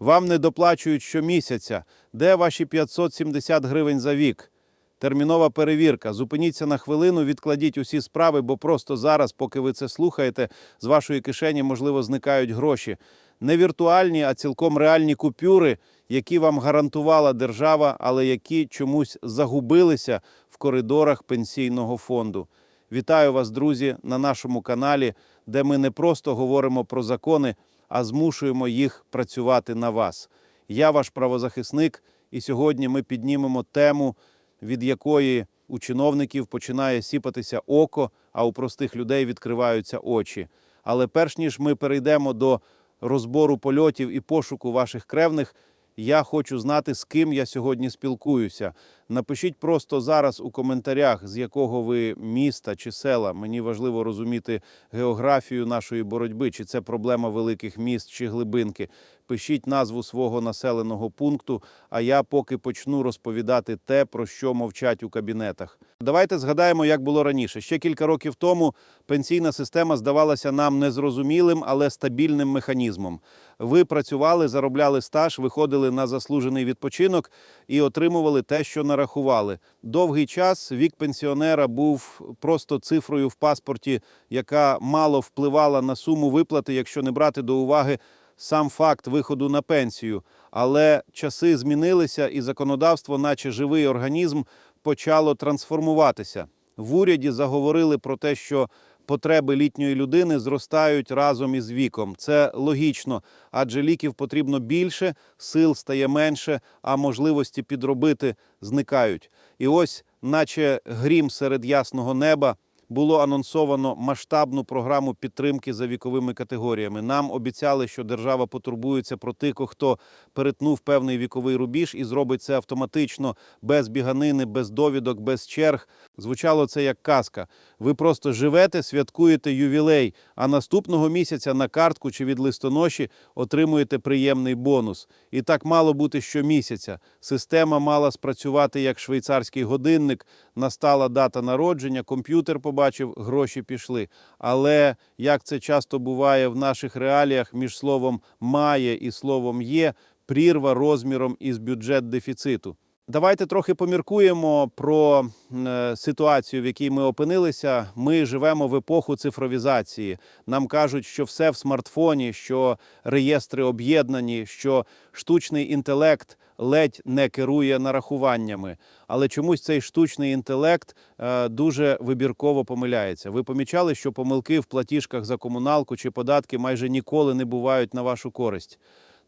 Вам не доплачують щомісяця. Де ваші 570 гривень за вік? Термінова перевірка. Зупиніться на хвилину, відкладіть усі справи, бо просто зараз, поки ви це слухаєте, з вашої кишені, можливо, зникають гроші. Не віртуальні, а цілком реальні купюри, які вам гарантувала держава, але які чомусь загубилися в коридорах пенсійного фонду. Вітаю вас, друзі, на нашому каналі, де ми не просто говоримо про закони, а змушуємо їх працювати на вас. Я ваш правозахисник, і сьогодні ми піднімемо тему, від якої у чиновників починає сіпатися око, а у простих людей відкриваються очі. Але перш ніж ми перейдемо до розбору польотів і пошуку ваших кревних, я хочу знати, з ким я сьогодні спілкуюся. Напишіть просто зараз у коментарях, з якого ви міста чи села. Мені важливо розуміти географію нашої боротьби, чи це проблема великих міст чи глибинки. Пишіть назву свого населеного пункту, а я поки почну розповідати те, про що мовчать у кабінетах. Давайте згадаємо, як було раніше. Ще кілька років тому пенсійна система здавалася нам незрозумілим, але стабільним механізмом. Ви працювали, заробляли стаж, виходили на заслужений відпочинок і отримували те, що нарахували. Довгий час вік пенсіонера був просто цифрою в паспорті, яка мало впливала на суму виплати, якщо не брати до уваги сам факт виходу на пенсію. Але часи змінилися, і законодавство, наче живий організм, почало трансформуватися. В уряді заговорили про те, що потреби літньої людини зростають разом із віком. Це логічно, адже ліків потрібно більше, сил стає менше, а можливості підробити зникають. І ось, наче грім серед ясного неба, було анонсовано масштабну програму підтримки за віковими категоріями. Нам обіцяли, що держава потурбується про тих, хто перетнув певний віковий рубіж і зробить це автоматично, без біганини, без довідок, без черг. Звучало це як казка. Ви просто живете, святкуєте ювілей, а наступного місяця на картку чи від листоноші отримуєте приємний бонус. І так мало бути щомісяця. Система мала спрацювати як швейцарський годинник. Настала дата народження, комп'ютер побачив, гроші пішли. Але як це часто буває в наших реаліях між словом має і словом є, прірва розміром із бюджет дефіциту. Давайте трохи поміркуємо про е, ситуацію, в якій ми опинилися. Ми живемо в епоху цифровізації. Нам кажуть, що все в смартфоні, що реєстри об'єднані, що штучний інтелект ледь не керує нарахуваннями. Але чомусь цей штучний інтелект е, дуже вибірково помиляється. Ви помічали, що помилки в платіжках за комуналку чи податки майже ніколи не бувають на вашу користь.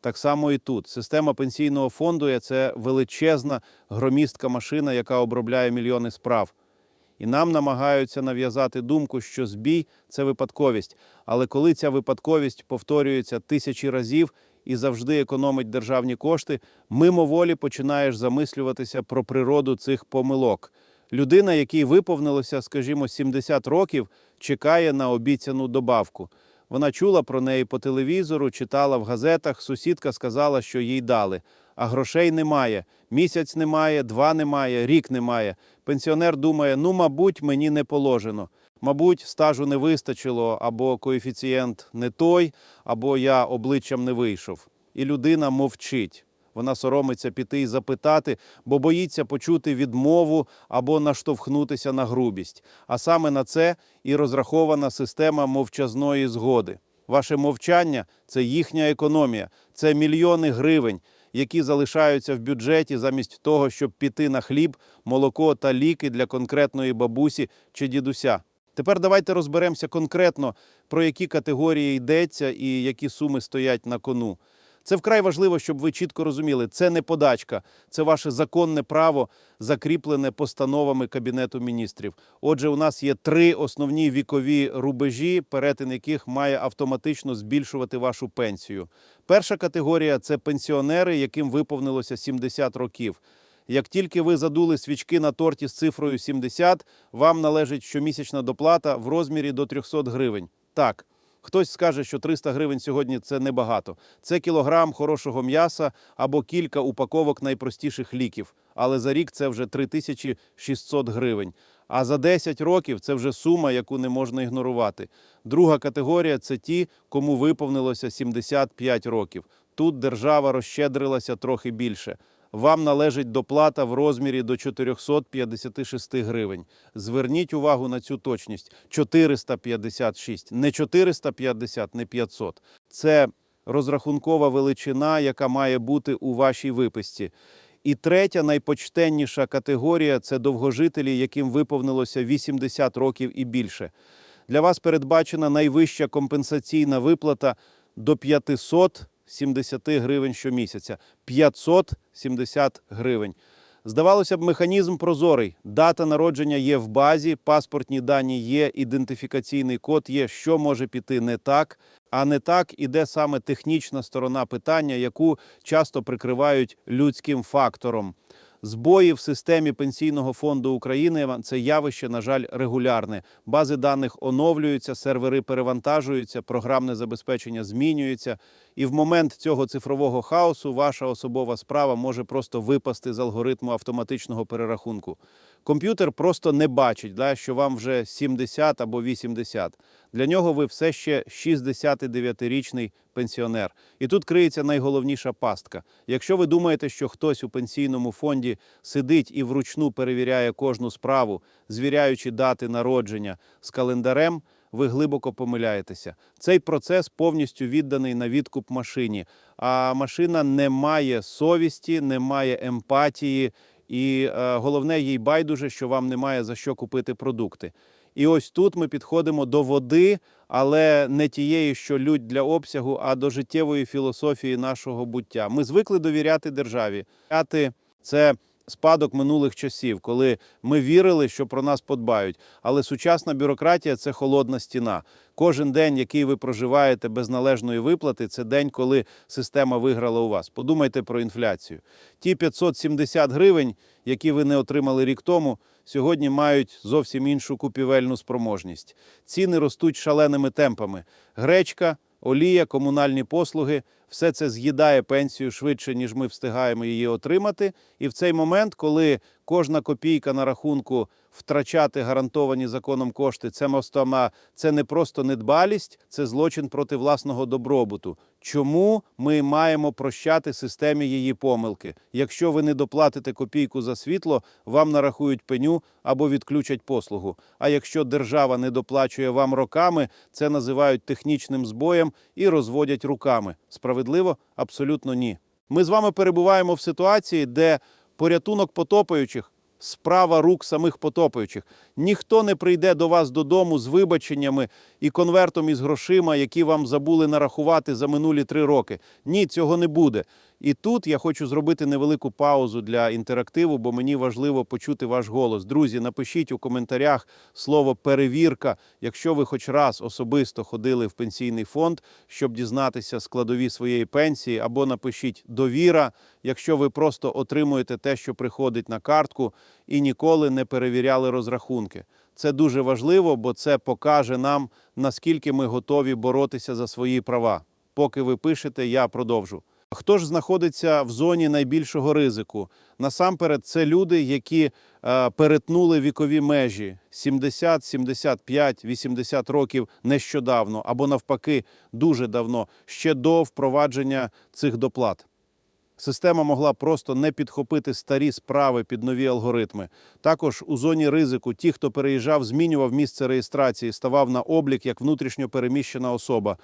Так само і тут. Система пенсійного фонду це величезна громістка машина, яка обробляє мільйони справ. І нам намагаються нав'язати думку, що збій це випадковість. Але коли ця випадковість повторюється тисячі разів і завжди економить державні кошти, мимоволі починаєш замислюватися про природу цих помилок. Людина, якій виповнилося, скажімо, 70 років, чекає на обіцяну добавку. Вона чула про неї по телевізору, читала в газетах. Сусідка сказала, що їй дали. А грошей немає. Місяць немає, два немає, рік немає. Пенсіонер думає: ну, мабуть, мені не положено. Мабуть, стажу не вистачило, або коефіцієнт не той, або я обличчям не вийшов. І людина мовчить. Вона соромиться піти і запитати, бо боїться почути відмову або наштовхнутися на грубість. А саме на це і розрахована система мовчазної згоди. Ваше мовчання це їхня економія, це мільйони гривень, які залишаються в бюджеті замість того, щоб піти на хліб, молоко та ліки для конкретної бабусі чи дідуся. Тепер давайте розберемося конкретно, про які категорії йдеться і які суми стоять на кону. Це вкрай важливо, щоб ви чітко розуміли, це не подачка, це ваше законне право, закріплене постановами Кабінету міністрів. Отже, у нас є три основні вікові рубежі, перетин яких має автоматично збільшувати вашу пенсію. Перша категорія це пенсіонери, яким виповнилося 70 років. Як тільки ви задули свічки на торті з цифрою 70, вам належить щомісячна доплата в розмірі до 300 гривень. Так, Хтось скаже, що 300 гривень сьогодні це небагато. Це кілограм хорошого м'яса або кілька упаковок найпростіших ліків. Але за рік це вже 3600 гривень. А за 10 років це вже сума, яку не можна ігнорувати. Друга категорія це ті, кому виповнилося 75 років. Тут держава розщедрилася трохи більше. Вам належить доплата в розмірі до 456 гривень. Зверніть увагу на цю точність: 456, не 450, не 500. Це розрахункова величина, яка має бути у вашій виписці. І третя найпочтенніша категорія це довгожителі, яким виповнилося 80 років і більше. Для вас передбачена найвища компенсаційна виплата до 570 гривень щомісяця. 570 гривень. Здавалося б, механізм прозорий. Дата народження є в базі, паспортні дані є, ідентифікаційний код є. Що може піти не так? А не так іде саме технічна сторона питання, яку часто прикривають людським фактором. Збої в системі Пенсійного фонду України це явище, на жаль, регулярне. Бази даних оновлюються, сервери перевантажуються, програмне забезпечення змінюється. І в момент цього цифрового хаосу ваша особова справа може просто випасти з алгоритму автоматичного перерахунку. Комп'ютер просто не бачить, да, що вам вже 70 або 80. Для нього ви все ще 69-річний пенсіонер. І тут криється найголовніша пастка. Якщо ви думаєте, що хтось у пенсійному фонді сидить і вручну перевіряє кожну справу, звіряючи дати народження з календарем, ви глибоко помиляєтеся. Цей процес повністю відданий на відкуп машині. А машина не має совісті, не має емпатії, і е, головне, їй байдуже, що вам немає за що купити продукти. І ось тут ми підходимо до води, але не тієї, що лють для обсягу, а до життєвої філософії нашого буття. Ми звикли довіряти державі. Це спадок минулих часів, коли ми вірили, що про нас подбають. Але сучасна бюрократія це холодна стіна. Кожен день, який ви проживаєте без належної виплати, це день, коли система виграла у вас. Подумайте про інфляцію. Ті 570 гривень, які ви не отримали рік тому, сьогодні мають зовсім іншу купівельну спроможність. Ціни ростуть шаленими темпами. Гречка, олія, комунальні послуги все це з'їдає пенсію швидше, ніж ми встигаємо її отримати. І в цей момент, коли кожна копійка на рахунку втрачати гарантовані законом кошти, це мостама, це не просто недбалість, це злочин проти власного добробуту. Чому ми маємо прощати системі її помилки? Якщо ви не доплатите копійку за світло, вам нарахують пеню або відключать послугу. А якщо держава не доплачує вам роками, це називають технічним збоєм і розводять руками. Справедливо? Абсолютно ні. Ми з вами перебуваємо в ситуації, де порятунок потопаючих справа рук самих потопаючих. Ніхто не прийде до вас додому з вибаченнями і конвертом із грошима, які вам забули нарахувати за минулі три роки. Ні, цього не буде. І тут я хочу зробити невелику паузу для інтерактиву, бо мені важливо почути ваш голос. Друзі, напишіть у коментарях слово перевірка, якщо ви хоч раз особисто ходили в пенсійний фонд, щоб дізнатися складові своєї пенсії, або напишіть довіра, якщо ви просто отримуєте те, що приходить на картку, і ніколи не перевіряли розрахунки. Це дуже важливо, бо це покаже нам, наскільки ми готові боротися за свої права. Поки ви пишете, я продовжу. Хто ж знаходиться в зоні найбільшого ризику? Насамперед, це люди, які е, перетнули вікові межі 70, 75, 80 років нещодавно, або навпаки, дуже давно, ще до впровадження цих доплат. Система могла просто не підхопити старі справи під нові алгоритми. Також у зоні ризику ті, хто переїжджав, змінював місце реєстрації, ставав на облік як внутрішньо переміщена особа.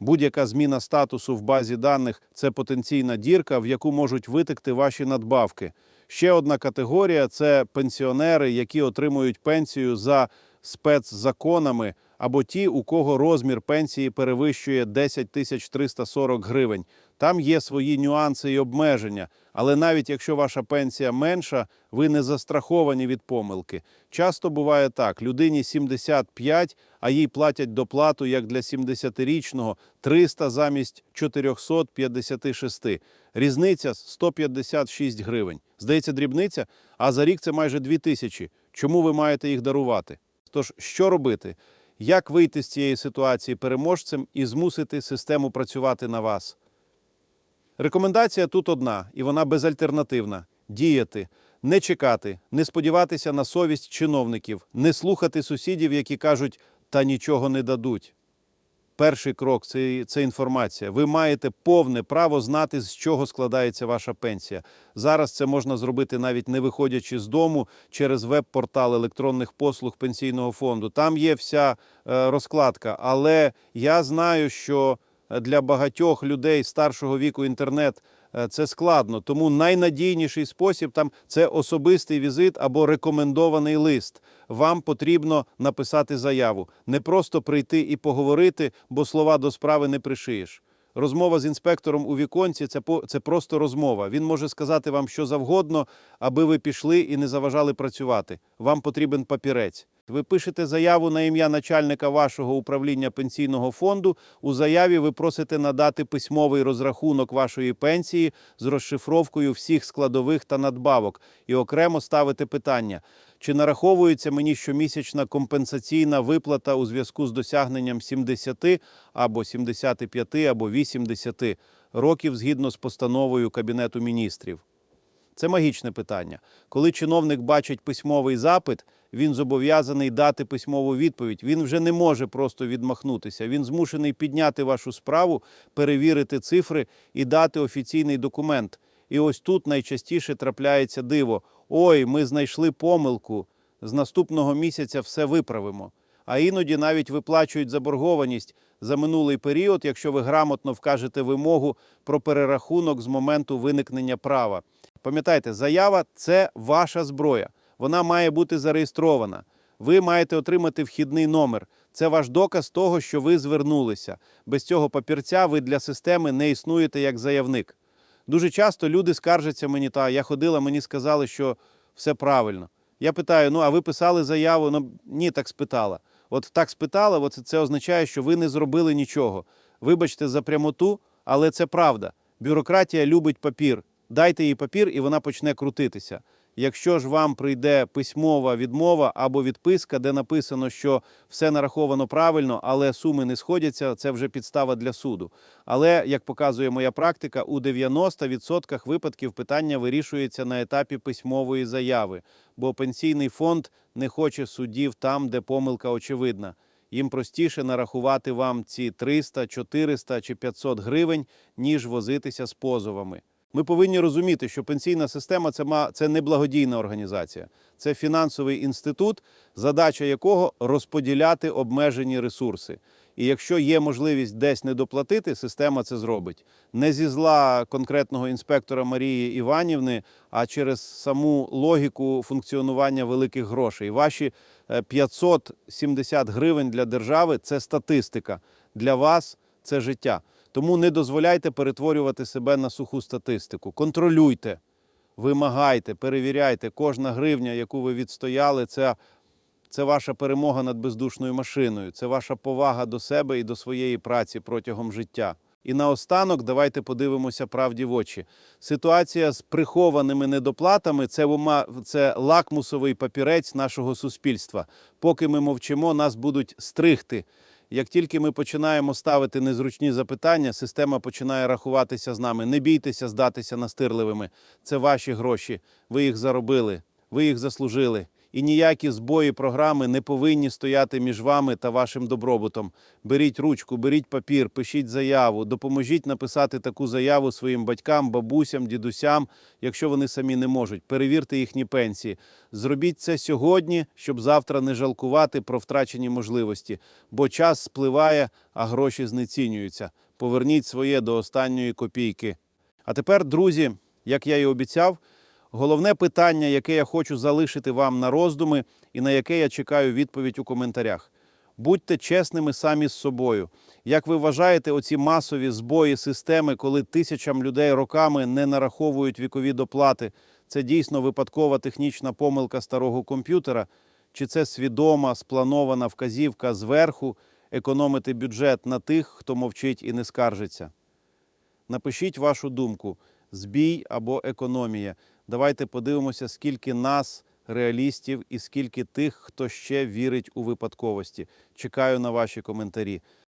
Будь-яка зміна статусу в базі даних це потенційна дірка, в яку можуть витекти ваші надбавки. Ще одна категорія це пенсіонери, які отримують пенсію за спецзаконами, або ті, у кого розмір пенсії перевищує 10 тисяч 340 гривень. Там є свої нюанси і обмеження, але навіть якщо ваша пенсія менша, ви не застраховані від помилки. Часто буває так: людині 75, а їй платять доплату як для 70-річного 300 замість 456. Різниця 156 гривень. Здається, дрібниця, а за рік це майже 2 тисячі. Чому ви маєте їх дарувати? Тож, що робити? Як вийти з цієї ситуації переможцем і змусити систему працювати на вас? Рекомендація тут одна, і вона безальтернативна: діяти, не чекати, не сподіватися на совість чиновників, не слухати сусідів, які кажуть, та нічого не дадуть. Перший крок це, це інформація. Ви маєте повне право знати, з чого складається ваша пенсія. Зараз це можна зробити навіть не виходячи з дому через веб-портал електронних послуг пенсійного фонду. Там є вся е, розкладка. Але я знаю, що для багатьох людей старшого віку інтернет е, це складно. Тому найнадійніший спосіб там це особистий візит або рекомендований лист. Вам потрібно написати заяву, не просто прийти і поговорити, бо слова до справи не пришиєш. Розмова з інспектором у віконці це це просто розмова. Він може сказати вам що завгодно, аби ви пішли і не заважали працювати. Вам потрібен папірець. Ви пишете заяву на ім'я начальника вашого управління пенсійного фонду. У заяві ви просите надати письмовий розрахунок вашої пенсії з розшифровкою всіх складових та надбавок і окремо ставите питання: чи нараховується мені щомісячна компенсаційна виплата у зв'язку з досягненням 70 або 75 або 80 років згідно з постановою Кабінету міністрів? Це магічне питання. Коли чиновник бачить письмовий запит, він зобов'язаний дати письмову відповідь. Він вже не може просто відмахнутися. Він змушений підняти вашу справу, перевірити цифри і дати офіційний документ. І ось тут найчастіше трапляється диво: ой, ми знайшли помилку. З наступного місяця все виправимо. А іноді навіть виплачують заборгованість за минулий період, якщо ви грамотно вкажете вимогу про перерахунок з моменту виникнення права. Пам'ятайте, заява це ваша зброя. Вона має бути зареєстрована. Ви маєте отримати вхідний номер. Це ваш доказ того, що ви звернулися. Без цього папірця ви для системи не існуєте як заявник. Дуже часто люди скаржаться мені, та я ходила, мені сказали, що все правильно. Я питаю: ну а ви писали заяву? Ну ні, так спитала. От так спитала, от це означає, що ви не зробили нічого. Вибачте за прямоту, але це правда. Бюрократія любить папір. Дайте їй папір, і вона почне крутитися. Якщо ж вам прийде письмова відмова або відписка, де написано, що все нараховано правильно, але суми не сходяться, це вже підстава для суду. Але як показує моя практика, у 90% випадків питання вирішується на етапі письмової заяви, бо пенсійний фонд не хоче судів там, де помилка очевидна. Їм простіше нарахувати вам ці 300, 400 чи 500 гривень, ніж возитися з позовами. Ми повинні розуміти, що пенсійна система це ма це не благодійна організація, це фінансовий інститут, задача якого розподіляти обмежені ресурси. І якщо є можливість десь не доплатити, система це зробить не зі зла конкретного інспектора Марії Іванівни, а через саму логіку функціонування великих грошей. Ваші е, 570 гривень для держави це статистика. Для вас це життя. Тому не дозволяйте перетворювати себе на суху статистику. Контролюйте, вимагайте, перевіряйте. Кожна гривня, яку ви відстояли, це, це ваша перемога над бездушною машиною, це ваша повага до себе і до своєї праці протягом життя. І наостанок давайте подивимося правді в очі. Ситуація з прихованими недоплатами це, це лакмусовий папірець нашого суспільства. Поки ми мовчимо, нас будуть стригти. Як тільки ми починаємо ставити незручні запитання, система починає рахуватися з нами. Не бійтеся здатися настирливими. Це ваші гроші. Ви їх заробили, ви їх заслужили. І ніякі збої програми не повинні стояти між вами та вашим добробутом. Беріть ручку, беріть папір, пишіть заяву, допоможіть написати таку заяву своїм батькам, бабусям, дідусям, якщо вони самі не можуть. Перевірте їхні пенсії. Зробіть це сьогодні, щоб завтра не жалкувати про втрачені можливості, бо час спливає, а гроші знецінюються. Поверніть своє до останньої копійки. А тепер, друзі, як я і обіцяв, головне питання, яке я хочу залишити вам на роздуми і на яке я чекаю відповідь у коментарях. Будьте чесними самі з собою. Як ви вважаєте, оці масові збої системи, коли тисячам людей роками не нараховують вікові доплати, це дійсно випадкова технічна помилка старого комп'ютера? Чи це свідома, спланована вказівка зверху економити бюджет на тих, хто мовчить і не скаржиться? Напишіть вашу думку: збій або економія. Давайте подивимося, скільки нас, реалістів, і скільки тих, хто ще вірить у випадковості. Чекаю на ваші коментарі.